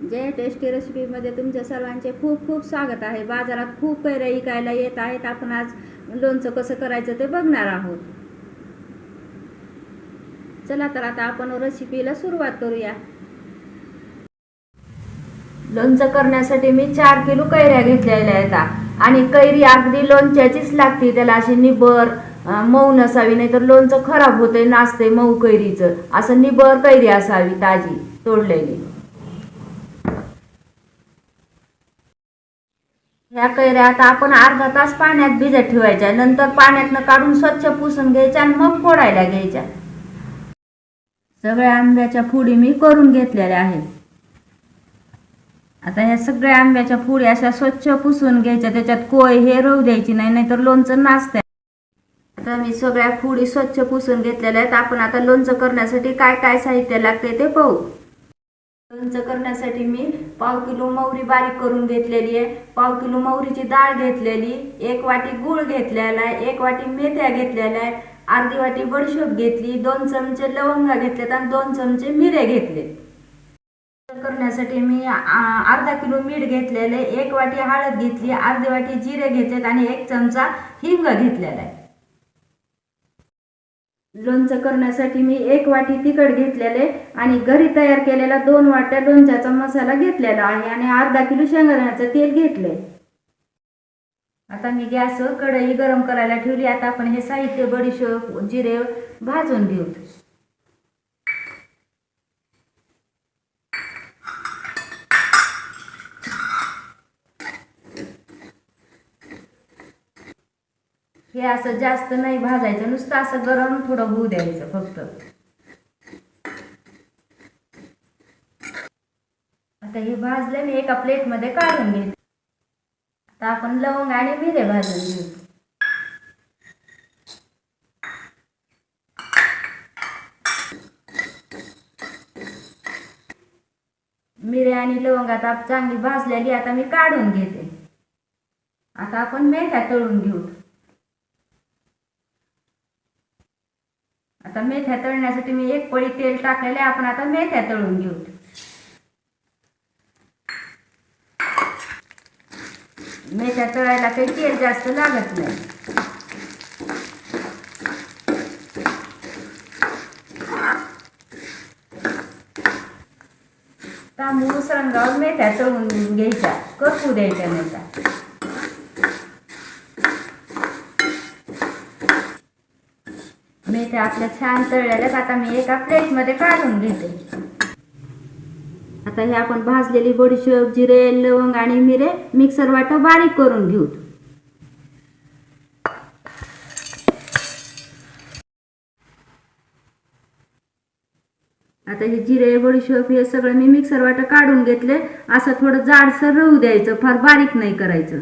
जय tasty रेसिपीमध्ये तुमच्या सर्वांचे खूप खूप स्वागत आहे. बाजारात खूप कैऱ्या विकायला येत आहेत. आपण आज लोणचं कसं करायचं ते बघणार आहोत. चला तर आता आपण रेसिपीला सुरुवात करूया. लोणचं करण्यासाठी मी चार किलो कैऱ्या घेतलेल्या आहेत. आणि कैरी अगदी लोणच्याचीच लागते. त्याला अशी निबर मऊ नसावी नाही तर लोणचं खराब होते नाचते मऊ कैरीचं. असं निबर कैरी असावी ताजी तोडलेली. ह्या कैऱ्या आता आपण अर्धा तास पाण्यात भिजत ठेवायच्या. नंतर पाण्यातनं काढून स्वच्छ पुसून घ्यायच्या आणि मग फोडायला घ्यायच्या. सगळ्या आंब्याच्या फोडी मी करून घेतलेल्या आहेत. आता ह्या सगळ्या आंब्याच्या फोडी अशा स्वच्छ पुसून घ्यायच्या. त्याच्यात कोय हे रोव द्यायची नाही नाहीतर लोणचं नाचतंय आता मी सगळ्या फोडी स्वच्छ पुसून घेतलेल्या आहेत. आपण आता लोणचं करण्यासाठी काय काय साहित्य लागते ते पाहू. लोणचं करण्यासाठी मी पाव किलो मोहरी बारीक करून घेतलेली आहे. पाव किलो मोहरीची डाळ घेतलेली एक वाटी गूळ घेतलेला आहे एक वाटी मेथ्या घेतलेल्या आहे अर्धी वाटी बडशोप घेतली दोन चमचे लवंगा घेतलेत आणि दोन चमचे मिरे घेतले करण्यासाठी मी अर्धा किलो मीठ घेतलेले एक वाटी हळद घेतली अर्धी वाटी जिरे घेतलेत आणि एक चमचा हिंग घेतलेला आहे. लोणचं करण्यासाठी मी एक वाटी तिखट घेतलेले आणि घरी तयार केलेला दोन वाट्या लोणच्याचा मसाला घेतलेला आहे आणि अर्धा किलो शेंगदाण्याचं तेल घेतले आता मी गॅसवर कढई गरम करायला ठेवली. आता आपण हे साहित्य बडीशेप जिरे भाजून घेऊ. हे असं जास्त नाही भाजायचं नुसतं असं गरम थोडं होऊ द्यायचं फक्त. आता हे भाजलं मी एका प्लेटमध्ये काढून घेते. आता आपण लवंग आणि मिरे भाजून घेऊ. मिरे आणि लवंग आता चांगली भाजलेली आता मी काढून घेते. आता आपण मेथ्या तळून घेऊ. आता मेथ्या तळण्यासाठी मी एक पळी तेल टाकलेले आपण आता मेथ्या तळून घेऊ. मेथ्या तळायला काही तेल जास्त लागत नाही. तांबूस रंगावर मेथ्या तळून घ्यायचा करपू द्यायच्या मेथ्या इथे आपल्या छान तळलेल्यात आता मी एका प्लेटमध्ये काढून घेते. आता हे आपण भाजलेली बडीशेप जिरे लवंग आणि मिरे मिक्सर वाटा बारीक करून घेऊ. आता हे जिरे बडीशेप हे सगळं मी मिक्सर वाटं काढून घेतले. असं थोडं जाडसर राहू द्यायचं फार बारीक नाही करायचं.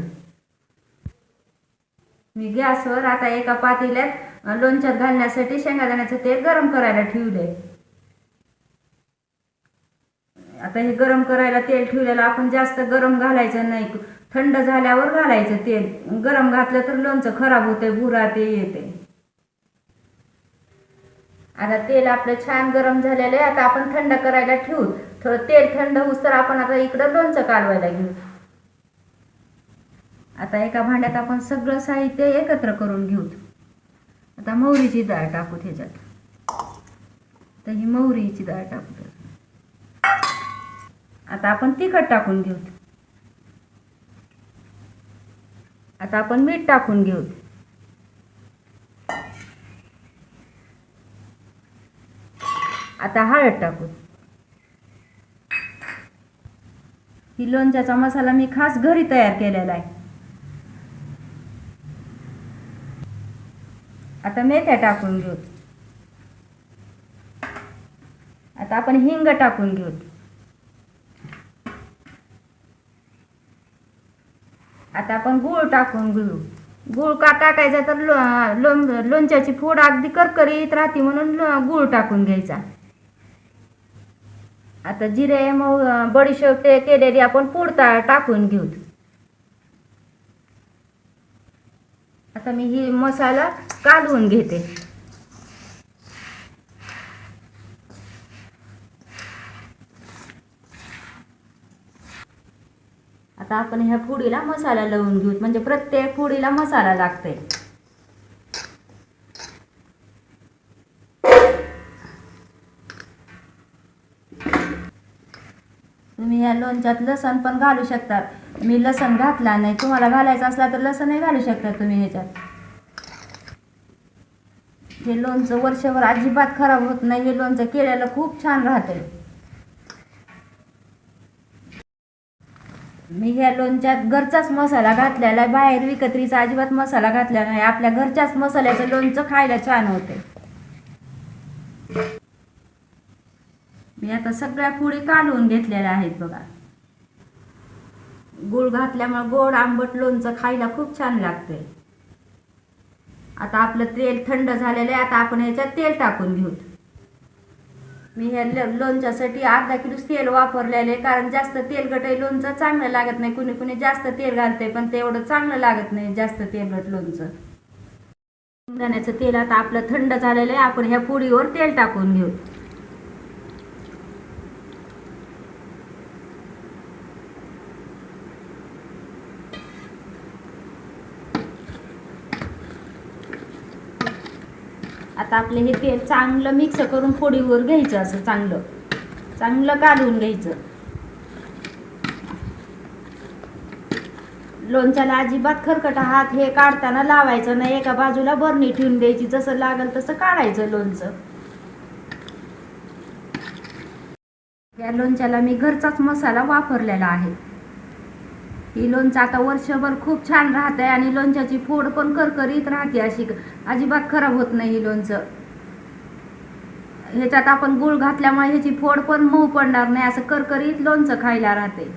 मी गॅसवर आता एका पातेल्यात लोणच्यात घालण्यासाठी शेंगादाण्याचं तेल गरम करायला ठेवले आता हे गरम करायला तेल ठेवलेलं आपण जास्त गरम घालायचं नाही. थंड झाल्यावर घालायचं तेल. गरम घातलं तर लोणचं खराब होतंय भुरा ते येते आता तेल आपलं छान गरम झालेलं आहे. आता आपण थंड करायला ठेवू. थोडं तेल थंड होऊस तर आपण आता इकडं लोणचं कालवायला घेऊ. आता एका भांड्यात आपण सगळं साहित्य एकत्र करून घेऊ. आता मोहरीची डाळ टाकू त्याच्यात. तर ही मोहरीची डाळ टाकू आता आपण तिखट टाकून घेऊ. आता आपण मीठ टाकून घेऊ. आता हळद टाकू. ही लोणच्याचा मसाला मी खास घरी तयार केलेला आहे. आता मेथ्या टाकून घेऊ. आता आपण हिंग टाकून घेऊ. आता आपण गूळ टाकून घेऊ. गूळ का टाकायचा तर लो लोण लोणच्याची फोड अगदी करकरीत राहते म्हणून गूळ टाकून घ्यायचा. आता जिरे मग बडीशेप ते केलेली आपण पूड टाकून घेऊ. आता मी ही मसाला कालवून घेते. आता आपण ह्या फुडीला मसाला लावून घेऊ म्हणजे प्रत्येक फुडीला मसाला लागते तुम्ही या लोणच्यात लसण पण घालू शकता. मी लसण घातला नाही. तुम्हाला घालायचा असला तर लसणही घालू शकता तुम्ही ह्याच्यात. हे लोणचं वर्षभर अजिबात खराब होत नाही. हे लोणचं केल्याला खूप छान राहते मी ह्या लोणच्यात घरचाच मसाला घातलेला आहे. बाहेर विकत्रीचा अजिबात मसाला घातला नाही. आपल्या घरच्याच मसाल्याचं लोणचं खायला छान होते मी आता सगळ्या पुडी काढून घेतलेल्या आहेत बघा. गुळ घातल्यामुळे गोड आंबट लोणचं खायला खूप छान लागतंय. आता आपलं तेल थंड झालेलं आहे आता आपण ह्याच्यात तेल टाकून घेऊ. मी ह्या लोणच्यासाठी अर्धा किलो तेल वापरलेले आहे कारण जास्त तेलकट लोणचं चांगलं लागत नाही. कुणी कुणी जास्त तेल घालते पण तेवढं चांगलं लागत नाही जास्त तेलगट लोणचं. शेंगदाण्याचं तेल आता आपलं थंड झालेलं आहे आपण ह्या पुडीवर तेल टाकून घेऊ. आता आपले हे तेल चांगलं मिक्स करून फोडीवर घ्यायचं असं चांगलं. चांगलं काढून घ्यायचं. लोणच्याला अजिबात खरकटा हात हे काढताना लावायचं नाही. एका बाजूला बरणी ठेवून द्यायची जसं लागल तसं काढायचं लोणचं. या लोणच्याला मी घरचाच मसाला वापरलेला आहे. ही लोणचं आता वर्षभर खूप छान राहत आहे आणि लोणच्याची फोड पण करकरीत राहते अशी. अजिबात खराब होत नाही ही लोणचं. ह्याच्यात आपण गुळ घातल्यामुळे ह्याची फोड पण मऊ पडणार नाही असं करकरीत लोणचं खायला राहते.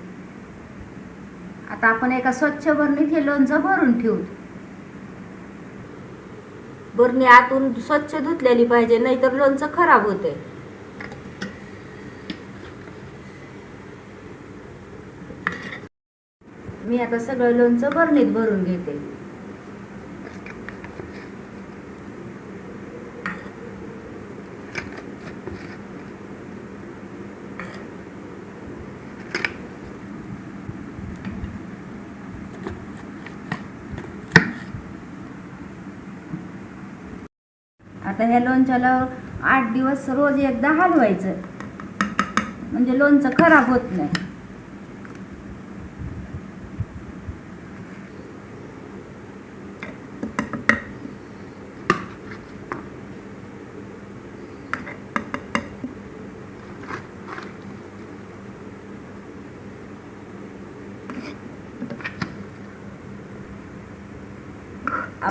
आता आपण एका स्वच्छ भरणीत हे लोणचं भरून ठेवू. बरणी आतून स्वच्छ धुतलेली पाहिजे नाहीतर लोणचं खराब होते मी आता सगळं लोणचं बरणीत भरून घेते. आता ह्या लोणच्याला आठ दिवस रोज एकदा हलवायचं. म्हणजे लोणचं खराब होत नाही.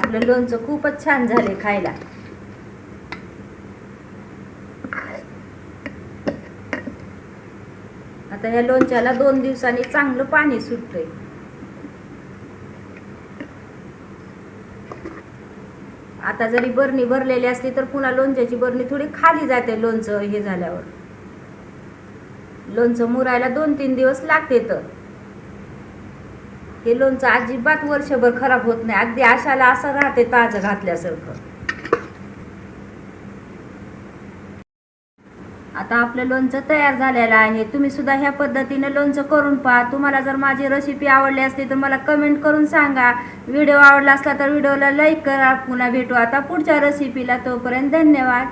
आपलं लोणचं खूपच छान झाले खायला. आता ह्या लोणच्याला दोन दिवसांनी चांगलं पाणी सुटतंय. आता जरी बरणी भरलेली असली तर पुन्हा लोणच्याची बरणी थोडी खाली जाते लोणचं हे झाल्यावर. लोणचं मुरायला दोन तीन दिवस लागते तर हे लोणचं अजिबात वर्षभर खराब होत नाही. अगदी आशाला असं राहते ताजं घातल्यासारखं. आता आपलं लोणचं तयार झालेलं आहे. तुम्ही सुद्धा ह्या पद्धतीने लोणचं करून पहा. तुम्हाला जर माझी रेसिपी आवडली असली तर मला कमेंट करून सांगा. व्हिडिओ आवडला असला तर व्हिडिओला लाईक करा. पुन्हा भेटू आता पुढच्या रेसिपीला तोपर्यंत धन्यवाद.